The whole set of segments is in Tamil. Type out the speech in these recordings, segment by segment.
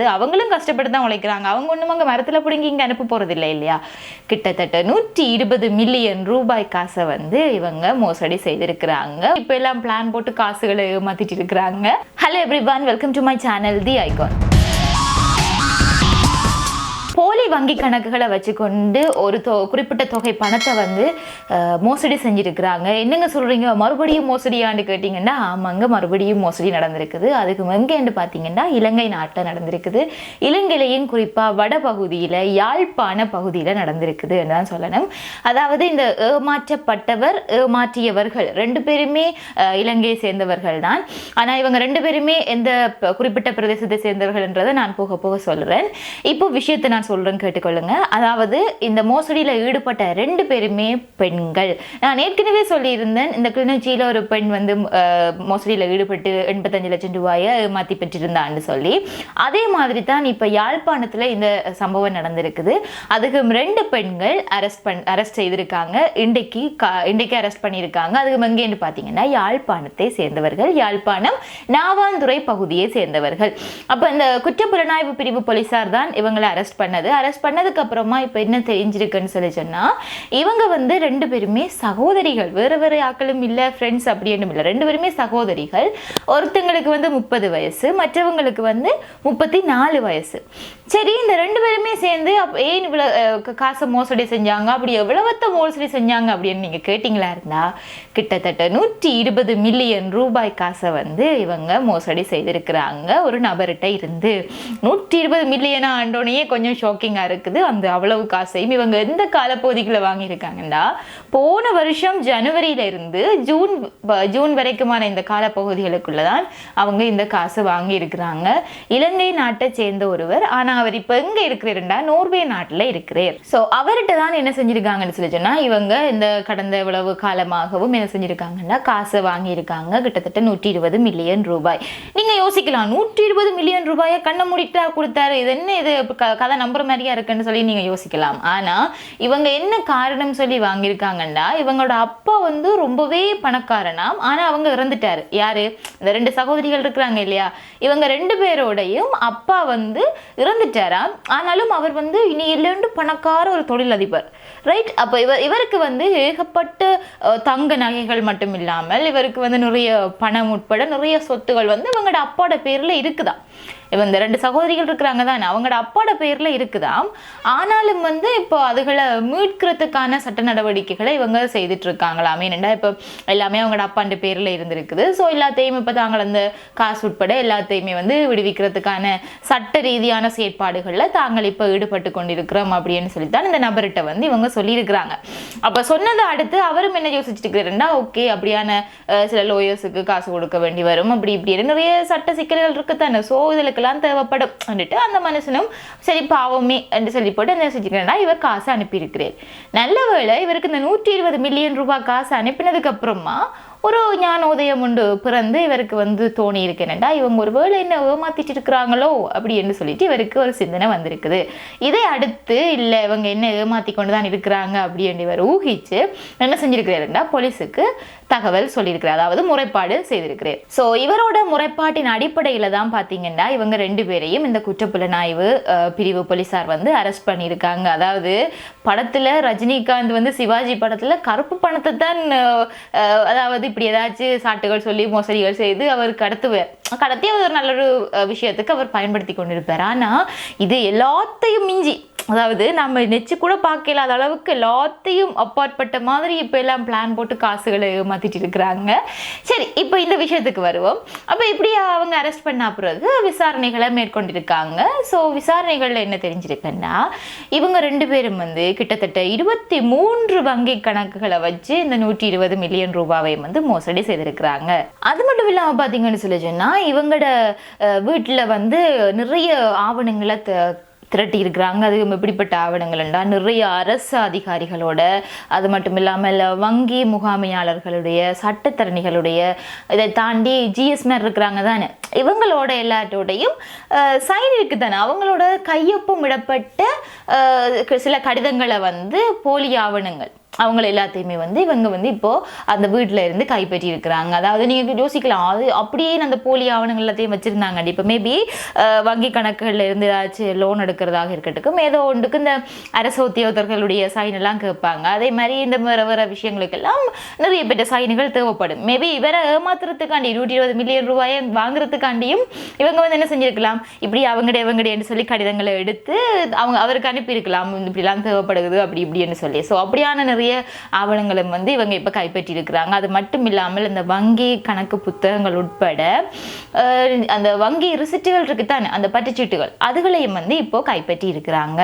அது அவங்களும் கஷ்டப்பட்டு தான் உழைக்கிறாங்க. அவங்க ஒன்றும் அங்கே மரத்தில் பிடுங்கி இங்கே அனுப்ப போகிறது இல்லை இல்லையா? கிட்டத்தட்ட நூற்றி இருபது மில்லியன் ரூபாய் காசை வந்து இவங்க மோசடி செய்திருக்கிறாங்க. இப்போ எல்லாம் பிளான் போட்டு காசுகளை ஏமாத்திட்டு இருக்கிறாங்க. Hello everyone welcome to my channel the icon வங்கி கணக்குகளை வச்சுக்கொண்டு ஒரு தொ குறிப்பிட்ட தொகை பணத்தை வந்து மோசடி செஞ்சுருக்கிறாங்க. என்னங்க சொல்கிறீங்க மறுபடியும் மோசடியான்னு கேட்டிங்கன்னா ஆமாங்க மறுபடியும் மோசடி நடந்திருக்குது. அதுக்கு எங்கேன்னு பார்த்தீங்கன்னா இலங்கை நாட்டில் நடந்திருக்குது. இலங்கையிலையும் குறிப்பாக வட பகுதியில் யாழ்ப்பாண பகுதியில் நடந்திருக்குது தான் சொல்லணும். அதாவது இந்த ஏமாற்றப்பட்டவர் ஏமாற்றியவர்கள் ரெண்டு பேருமே இலங்கையை சேர்ந்தவர்கள் தான். ஆனால் இவங்க ரெண்டு பேருமே எந்த குறிப்பிட்ட பிரதேசத்தை சேர்ந்தவர்கள்ன்றதை நான் போக போக சொல்கிறேன் இப்போ விஷயத்தை நான் சொல்கிறேன் கேட்டுக்கொள்ளுங்க. அதாவது இந்த மோசடியில் ஈடுபட்ட ரெண்டு பேருமே பெண்கள். நான் ஏற்கனவே சொல்லியிருந்தேன் இந்த கிளிநொச்சியில் ஒரு பெண் வந்து மோசடியில் ஈடுபட்டு எண்பத்தஞ்சு லட்சம் ரூபாயை ஏமாற்றி பெற்றிருந்தான்னு சொல்லி. அதே மாதிரி தான் இப்போ யாழ்ப்பாணத்தில் இந்த சம்பவம் நடந்திருக்குது. அதுக்கு ரெண்டு பெண்கள் அரெஸ்ட் பண் அரெஸ்ட் செய்திருக்காங்க. இன்றைக்கு கா இன்றைக்கு அரெஸ்ட் பண்ணியிருக்காங்க. அதுக்கு எங்கேன்னு பார்த்தீங்கன்னா யாழ்ப்பாணத்தை சேர்ந்தவர்கள் யாழ்ப்பாணம் நாவாந்துறை பகுதியை சேர்ந்தவர்கள். அப்போ இந்த குற்றப்புலனாய்வு பிரிவு போலீஸார் தான் இவங்களை அரெஸ்ட் பண்ணது. அரெஸ்ட் பண்ணதுக்கு அப்புறமா இப்போ என்ன தெரிஞ்சிருக்குன்னு சொல்லி சொன்னால் இவங்க வந்து ரெண்டு பேருமே சகோதரிகள். வேறு வேறு ஆக்களும் இல்லை ஃப்ரெண்ட்ஸ் அப்படின்னு இல்லை. ரெண்டு பேருமே சகோதரிகள். ஒருத்தங்களுக்கு வந்து முப்பது வயசு மற்றவங்களுக்கு வந்து முப்பத்தி நாலு வயசு. சரி இந்த ரெண்டு பேருமே சேர்ந்து ஏன் இவ்வளோ காசை மோசடி செஞ்சாங்க? அப்படி எவ்வளவத்த மோசடி செஞ்சாங்க அப்படின்னு நீங்கள் கேட்டிங்களா இருந்தால் கிட்டத்தட்ட நூற்றி இருபது மில்லியன் ரூபாய் காசை வந்து இவங்க மோசடி செய்திருக்கிறாங்க. ஒரு நபர்கிட்ட இருந்து நூற்றி இருபது மில்லியனா ஆண்டோனையே கொஞ்சம் ஷாக்கிங் ஷாக்கிங்காக இருக்குது. அந்த அவ்வளவு காசையும் இவங்க எந்த காலப்பகுதிகளை வாங்கியிருக்காங்கன்னா போன வருஷம் ஜனவரியில இருந்து ஜூன் ஜூன் வரைக்குமான இந்த காலப்பகுதிகளுக்குள்ள தான் அவங்க இந்த காசு வாங்கி இருக்கிறாங்க இலங்கை நாட்டை சேர்ந்த ஒருவர் ஆனால் அவர் இப்போ எங்கே இருக்கிறாருண்டா? நோர்வே நாட்டில் இருக்கிறார். ஸோ அவர்கிட்ட தான் என்ன செஞ்சிருக்காங்கன்னு சொல்லி சொன்னால் இவங்க இந்த கடந்த இவ்வளவு காலமாகவும் என்ன செஞ்சுருக்காங்கன்னா காசை வாங்கியிருக்காங்க. கிட்டத்தட்ட நூற்றி இருபது மில்லியன் ரூபாய். நீங்க யோசிக்கலாம் நூற்றி இருபது மில்லியன் ரூபாயை கண்ணை மூடிட்டா கொடுத்தாரு. இது என்ன இது? க- கதை நம்புற மாதிரியா இருக்குன்னு சொல்லி நீங்கள் யோசிக்கலாம். ஆனா இவங்க என்ன காரணம் சொல்லி வாங்கியிருக்காங்கன்னா இவங்களோட அப்பா வந்து ரொம்பவே பணக்காரனாம். ஆனா அவங்க இறந்துட்டாரு. யாரு? இந்த ரெண்டு சகோதரிகள் இருக்கிறாங்க இல்லையா? இவங்க ரெண்டு பேரோடையும் அப்பா வந்து இறந்துட்டாராம். ஆனாலும் அவர் வந்து இனி இல்லைன்னு பணக்கார ஒரு தொழிலதிபர். ரைட் அப்போ இவர் இவருக்கு வந்து ஏகப்பட்ட தங்க நகைகள் மட்டும் இல்லாமல் இவருக்கு வந்து நிறைய பணம் உட்பட நிறைய சொத்துகள் வந்து இவங்களோட அப்பாவோட பேரில் இருக்குதான் இப்போ இந்த ரெண்டு சகோதரிகள் இருக்கிறாங்க தான் அவங்களோட அப்பாவோட பேரில் இருக்குதாம். ஆனாலும் வந்து இப்போ அதுகளை மீட்கிறதுக்கான சட்ட நடவடிக்கைகளை இவங்க செய்துட்டு இருக்காங்களாம் ஏனெண்டா இப்போ எல்லாமே அவங்களோட அப்பாண்ட பேரில் இருந்திருக்குது. ஸோ எல்லாத்தையும் இப்போ தாங்கள் அந்த காசு உட்பட எல்லாத்தையுமே வந்து விடுவிக்கிறதுக்கான சட்ட ரீதியான செயற்பாடுகளில் தாங்கள் இப்போ ஈடுபட்டு கொண்டிருக்கிறோம் அப்படின்னு சொல்லித்தான் இந்த நபர்கிட்ட வந்து இவங்க சொல்லியிருக்கிறாங்க. அப்போ சொன்னதை அடுத்து அவரும் என்ன யோசிச்சுட்டு இருக்கிறாருன்னா ஓகே அப்படியான சில லோயர்ஸுக்கு காசு கொடுக்க வேண்டி வரும். அப்படி இப்படி நிறைய சட்ட சிக்கல்கள் இருக்குத்தானே. ஸோ இதில் இதுக்கெல்லாம் தேவைப்படும் வந்துட்டு அந்த மனுஷனும் சரி பாவமே என்று சொல்லி போட்டு என்ன செஞ்சுக்கிறேன்னா இவர் காசு அனுப்பியிருக்கிறார். நல்ல வேளை இவருக்கு இந்த நூற்றி இருபது மில்லியன் ரூபாய் காசு அனுப்பினதுக்கு அப்புறமா ஒரு ஞானோதயம் உண்டு பிறந்து இவருக்கு வந்து தோணி இருக்கேனடா இவங்க ஒரு வேளை என்ன ஏமாத்திட்டு இருக்கிறாங்களோ அப்படின்னு சொல்லிட்டு இவருக்கு ஒரு சிந்தனை வந்திருக்குது. இதை அடுத்து இல்லை இவங்க என்ன ஏமாத்தி கொண்டு தான் இருக்கிறாங்க அப்படின்னு இவர் ஊகிச்சு என்ன செஞ்சிருக்கிறாருண்டா போலீஸுக்கு தகவல் சொல்லியிருக்கிறார் அதாவது முறைப்பாடு செய்திருக்கிறார். ஸோ இவரோட முறைப்பாட்டின் அடிப்படையில் தான் பார்த்தீங்கன்னா இவங்க ரெண்டு பேரையும் இந்த குற்றப்புலனாய்வு பிரிவு போலீஸார் வந்து அரெஸ்ட் பண்ணியிருக்காங்க. அதாவது படத்தில் ரஜினிகாந்த் வந்து சிவாஜி படத்தில் கருப்பு பணத்தை தான் அதாவது இப்படி ஏதாச்சும் சாட்டுகள் சொல்லி மோசடிகள் செய்து அவர் கடத்துவார் கடத்தி அவர் ஒரு நல்ல ஒரு விஷயத்துக்கு அவர் பயன்படுத்தி கொண்டிருப்பார். ஆனால் இது எல்லாத்தையும் மிஞ்சி அதாவது நம்ம நெச்சு கூட பார்க்கல அந்த அளவுக்கு எல்லாத்தையும் அப்பாற்பட்ட மாதிரி இப்போ எல்லாம் பிளான் போட்டு காசுகளை ஏமாற்றிட்டு இருக்கிறாங்க. சரி இப்போ இந்த விஷயத்துக்கு வருவோம். அப்போ இப்படி அவங்க அரெஸ்ட் பண்ண பிறகு விசாரணைகளை மேற்கொண்டிருக்காங்க. ஸோ விசாரணைகளில் என்ன தெரிஞ்சிருக்குன்னா இவங்க ரெண்டு பேரும் வந்து கிட்டத்தட்ட இருபத்தி மூன்று வங்கி கணக்குகளை வச்சு இந்த நூற்றி இருபது மில்லியன் ரூபாவை வந்து மோசடி செய்திருக்கிறாங்க. அது மட்டும் இல்லாமல் பார்த்தீங்கன்னு சொல்லி சொன்னால் இவங்களோட வீட்டில் வந்து நிறைய ஆவணங்களை த- திரட்டி இருக்கிறாங்க அது எப்படிப்பட்ட ஆவணங்கள்ண்டா நிறைய அரசு அதிகாரிகளோட அது மட்டும் இல்லாமல் வங்கி முகாமையாளர்களுடைய சட்டத்தரணிகளுடைய இதை தாண்டி ஜிஎஸ்மர் இருக்கிறாங்க தானே. இவங்களோட எல்லாத்தோடையும் சைன் இருக்கு தானே. அவங்களோட கையொப்பம் இடப்பட்ட சில கடிதங்களை வந்து போலி ஆவணங்கள். அவங்கள எல்லாத்தையுமே வந்து இவங்க வந்து இப்போ அந்த வீட்டில் இருந்து கைப்பற்றி இருக்கிறாங்க. அதாவது நீங்கள் யோசிக்கலாம் அது அப்படியே அந்த போலி ஆவணங்கள் எல்லாத்தையும் வச்சுருந்தாங்க இப்போ மேபி வங்கி கணக்குகளில் இருந்து ஏதாச்சும் லோன் எடுக்கிறதாக இருக்கட்டும் ஏதோ ஒன்றுக்கு இந்த அரசு உத்தியோகத்தர்களுடைய சைன் எல்லாம் கேட்பாங்க. அதே மாதிரி இந்த வேறு வேறு விஷயங்களுக்கெல்லாம் நிறைய பெற்ற சைனுகள் தேவைப்படும். மேபி இவரை ஏமாத்துறதுக்காண்டி நூற்றி இருபது மில்லியன் ரூபாயை வாங்குறதுக்காண்டியும் இவங்க வந்து என்ன செஞ்சிருக்கலாம்? இப்படி அவங்கடைய இவங்கடையன்னு சொல்லி கடிதங்களை எடுத்து அவங்க அவருக்கு அனுப்பியிருக்கலாம். இப்படிலாம் தேவைப்படுது அப்படி இப்படின்னு சொல்லி. ஸோ அப்படியான நிறைய ஆவணங்களும் வந்து இவங்க இப்போ கைப்பற்றி இருக்கிறாங்க அது மட்டும் இல்லாமல் இந்த வங்கி கணக்கு புத்தகங்கள் உட்பட அந்த வங்கி ரிசிட்டுகள் இருக்குதானே அந்த பட்டுச்சீட்டுகள் அதுகளையும் வந்து இப்போ கைப்பற்றி இருக்கிறாங்க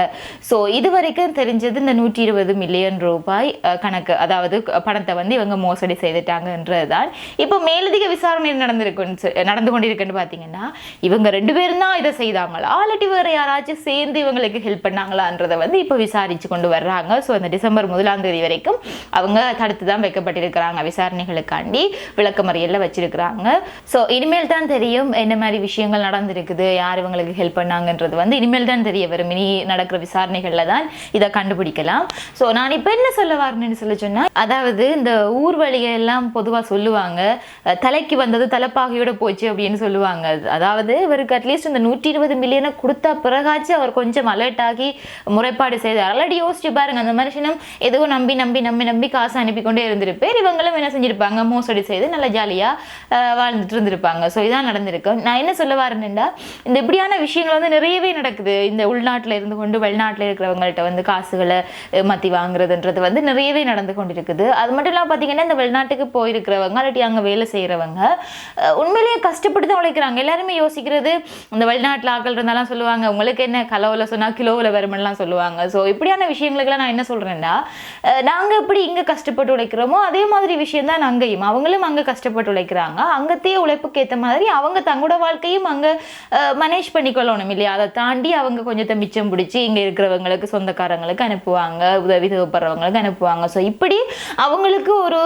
ஸோ இது வரைக்கும் தெரிஞ்சது இந்த நூற்றி இருபது மில்லியன் ரூபாய் கணக்கு அதாவது பணத்தை வந்து இவங்க மோசடி செய்துட்டாங்கன்றது தான் இப்போ மேலதிக விசாரணை நடந்திருக்குன்னு நடந்து கொண்டிருக்குன்னு பார்த்தீங்கன்னா இவங்க ரெண்டு பேரும் தான் இதை செய்தாங்களா? ஆல்ரெடி வேற யாராச்சும் சேர்ந்து இவங்களுக்கு ஹெல்ப் பண்ணாங்களான்றதை வந்து இப்போ விசாரிச்சு கொண்டு வர்றாங்க. ஸோ அந்த டிசம்பர் முதலாம் தேதி வரைக்கும் வரைக்கும் அவங்க தடுத்து தான் வைக்கப்பட்டிருக்கிறாங்க விசாரணைகளுக்காண்டி விளக்கமறியலில் வச்சிருக்கிறாங்க. ஸோ இனிமேல் தான் தெரியும் என்ன மாதிரி விஷயங்கள் நடந்திருக்குது யார் இவங்களுக்கு ஹெல்ப் பண்ணாங்கன்றது வந்து இனிமேல் தான் தெரிய வரும். இனி நடக்கிற விசாரணைகளில் தான் இதை கண்டுபிடிக்கலாம். ஸோ நான் இப்போ என்ன சொல்ல வரணும்னு சொல்லி சொன்னால் அதாவது இந்த ஊர் எல்லாம் பொதுவாக சொல்லுவாங்க. தலைக்கு வந்தது தலைப்பாகையோட போச்சு அப்படின்னு சொல்லுவாங்க. அதாவது இவருக்கு அட்லீஸ்ட் இந்த நூற்றி இருபது மில்லியனை கொடுத்த பிறகாச்சு அவர் கொஞ்சம் அலர்ட் ஆகி முறைப்பாடு செய்தார். ஆல்ரெடி யோசிச்சு பாருங்க அந்த மனுஷனும் எதுவும் நம்பி நம்பி நம்பி நம்பி காசு அனுப்பி கொண்டே இருந்திருப்பேர் இவங்களும் என்ன செஞ்சுருப்பாங்க? மோசடி செய்து நல்லா ஜாலியாக வாழ்ந்துட்டு இருந்திருப்பாங்க. ஸோ இதான் நடந்திருக்கு. நான் என்ன சொல்ல வரேன்னுடா இந்த இப்படியான விஷயங்கள் வந்து நிறையவே நடக்குது. இந்த உள்நாட்டில் இருந்து கொண்டு வெளிநாட்டில் இருக்கிறவங்கள்ட்ட வந்து காசுகளை மத்தி வாங்குறதுன்றது வந்து நிறையவே நடந்து கொண்டிருக்குது. அது மட்டும் இல்லாமல் பார்த்தீங்கன்னா இந்த வெளிநாட்டுக்கு போயிருக்கிறவங்க இல்லாட்டி அங்கே வேலை செய்கிறவங்க உண்மையிலேயே கஷ்டப்பட்டு தான் உழைக்கிறாங்க. எல்லாருமே யோசிக்கிறது இந்த வெளிநாட்டில் ஆக்கள் இருந்தாலும் சொல்லுவாங்க உங்களுக்கு என்ன கலவில் சொன்னால் கிலோவில் வருமெல்லாம் சொல்லுவாங்க. ஸோ இப்படியான விஷயங்களுக்கெல்லாம் நான் என்ன சொல்கிறேன்னா நாங்கள் எப்படி இங்கே கஷ்டப்பட்டு உழைக்கிறோமோ அதே மாதிரி விஷயம் தான் அங்கேயும். அவங்களும் அங்கே கஷ்டப்பட்டு உழைக்கிறாங்க. அங்கத்தையே உழைப்புக்கு ஏற்ற மாதிரி அவங்க தங்களோட வாழ்க்கையும் அங்கே மேனேஜ் பண்ணிக்கொள்ளணும் இல்லையா? அதை தாண்டி அவங்க கொஞ்சத்தை மிச்சம் பிடிச்சி இங்கே இருக்கிறவங்களுக்கு சொந்தக்காரங்களுக்கு அனுப்புவாங்க உதவி தேவைப்படுறவங்களுக்கு அனுப்புவாங்க. ஸோ இப்படி அவங்களுக்கு ஒரு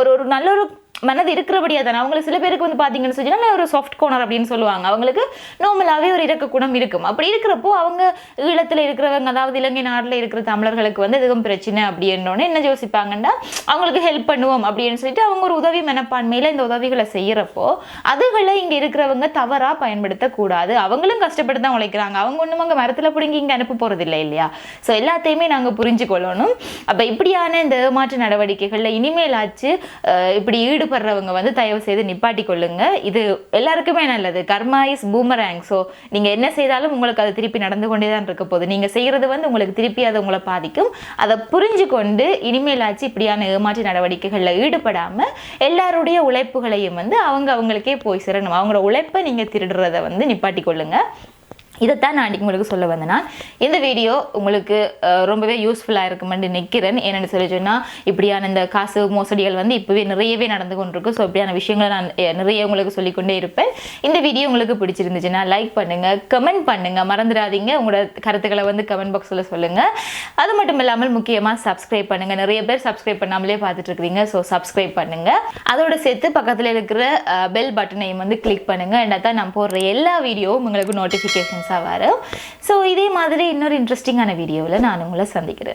ஒரு ஒரு நல்ல ஒரு மனது இருக்கிறபடியாக தானே அவங்களுக்கு சில பேருக்கு வந்து பார்த்தீங்கன்னு சொன்னால் ஒரு சாஃப்ட் கோனர் அப்படின்னு சொல்லுவாங்க. அவங்களுக்கு நார்மலாகவே ஒரு இறக்க குணம் இருக்கும். அப்படி இருக்கிறப்போ அவங்க ஈழத்தில் இருக்கிறவங்க அதாவது இலங்கை நாட்டில் இருக்கிற தமிழர்களுக்கு வந்து எதுவும் பிரச்சனை அப்படின்னோடனே என்ன யோசிப்பாங்கன்னா அவங்களுக்கு ஹெல்ப் பண்ணுவோம் அப்படின்னு சொல்லிட்டு அவங்க ஒரு உதவி மனப்பான்மையில் இந்த உதவிகளை செய்கிறப்போ அதுகளை இங்கே இருக்கிறவங்க தவறாக பயன்படுத்தக்கூடாது. அவங்களும் கஷ்டப்பட்டு தான் உழைக்கிறாங்க. அவங்க ஒன்றும் அங்கே மரத்தில் பிடுங்கி இங்கே அனுப்ப போகிறது இல்லை இல்லையா? ஸோ எல்லாத்தையுமே நாங்கள் புரிஞ்சு கொள்ளணும் அப்போ இப்படியான இந்த ஏமாற்று நடவடிக்கைகளில் இனிமேலாச்சு இப்படி ஈடு ஈடுபடுறவங்க வந்து தயவு செய்து நிப்பாட்டி கொள்ளுங்க. இது எல்லாருக்குமே நல்லது. கர்மா இஸ் பூமரேங் ஸோ நீங்கள் என்ன செய்தாலும் உங்களுக்கு அது திருப்பி நடந்து கொண்டே தான் இருக்க போகுது. நீங்கள் செய்கிறது வந்து உங்களுக்கு திருப்பி அது உங்களை பாதிக்கும். அதை புரிஞ்சு கொண்டு இனிமேலாச்சு இப்படியான ஏமாற்று நடவடிக்கைகளில் ஈடுபடாமல் எல்லாருடைய உழைப்புகளையும் வந்து அவங்க அவங்களுக்கே போய் சேரணும். அவங்களோட உழைப்பை நீங்கள் திருடுறதை வந்து நிப்பாட்டி கொள்ளுங்கள் இதைத்தான் நான் அன்றைக்கி உங்களுக்கு சொல்ல வந்தேன்னா இந்த வீடியோ உங்களுக்கு ரொம்பவே யூஸ்ஃபுல்லாக இருக்குமென்று நிற்கிறேன் என்னென்னு சொல்லி சொன்னால் இப்படியான இந்த காசு மோசடிகள் வந்து இப்போவே நிறையவே நடந்து கொண்டிருக்கு. ஸோ இப்படியான விஷயங்களை நான் நிறைய உங்களுக்கு சொல்லிக்கொண்டே இருப்பேன். இந்த வீடியோ உங்களுக்கு பிடிச்சிருந்துச்சுன்னா லைக் பண்ணுங்கள் கமெண்ட் பண்ணுங்கள் மறந்துடாதீங்க. உங்களோட கருத்துக்களை வந்து கமெண்ட் பாக்ஸில் சொல்லுங்கள் அது மட்டும் இல்லாமல் முக்கியமாக சப்ஸ்கிரைப் பண்ணுங்கள் நிறைய பேர் சப்ஸ்கிரைப் பண்ணாமலே பார்த்துட்ருக்கிறீங்க. ஸோ சப்ஸ்கிரைப் பண்ணுங்கள் அதோட சேர்த்து பக்கத்தில் இருக்கிற பெல் பட்டனையும் வந்து கிளிக் பண்ணுங்கள் என்ன தான் நான் போடுற எல்லா வீடியோவும் உங்களுக்கு ஃபேமஸாக வரும் ஸோ இதே மாதிரி இன்னொரு இன்ட்ரெஸ்டிங்கான வீடியோவில் நான் உங்களை சந்திக்கிறேன்.